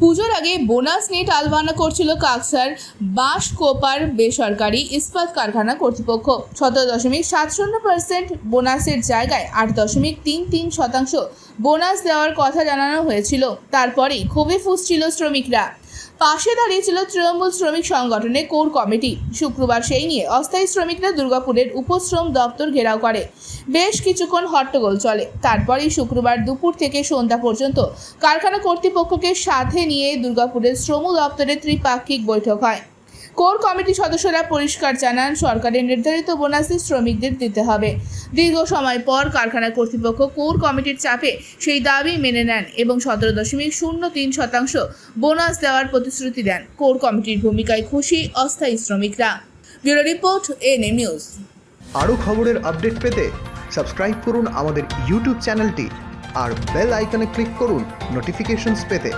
পুজোর আগে বোনাস নিয়ে টালবানা করছিল কাকসার বাঁশ কোপার বেসরকারি ইস্পাত কারখানা কর্তৃপক্ষ। সতেরো দশমিক সাত শূন্য পার্সেন্ট বোনাসের জায়গায় আট দশমিক তিন তিন শতাংশ বোনাস দেওয়ার কথা জানানো হয়েছিল। তারপরেই খুবই ফুসছিল শ্রমিকরা। পাশে দাঁড়িয়েছিল তৃণমূল শ্রমিক সংগঠনের কোর কমিটি। শুক্রবার সেই নিয়ে অস্থায়ী শ্রমিকরা দুর্গাপুরের উপশ্রম দপ্তর ঘেরাও করে। বেশ কিছুক্ষণ হট্টগোল চলে। তারপরেই শুক্রবার দুপুর থেকে সন্ধ্যা পর্যন্ত কারখানা কর্তৃপক্ষকে সাথে নিয়ে দুর্গাপুরের শ্রম দপ্তরের ত্রিপাক্ষিক বৈঠক হয়। কোর কমিটির সদস্যরা পরিষ্কার জানান, সরকারের নির্ধারিত বোনাসই শ্রমিকদের দিতে হবে। দীর্ঘ সময় পর কারখানা কর্তৃপক্ষ কোর কমিটির চাপে সেই দাবি মেনে নেন এবং সতেরো দশমিক শূন্য তিন শতাংশ বোনাস দেওয়ার প্রতিশ্রুতি দেন। কোর কমিটির ভূমিকায় খুশি অস্থায়ী শ্রমিকরা। Bureau report NA news. আরও খবরের আপডেট পেতে সাবস্ক্রাইব করুন আমাদের ইউটিউব চ্যানেলটি আর বেল আইকনে ক্লিক করুন নোটিফিকেশনস পেতে।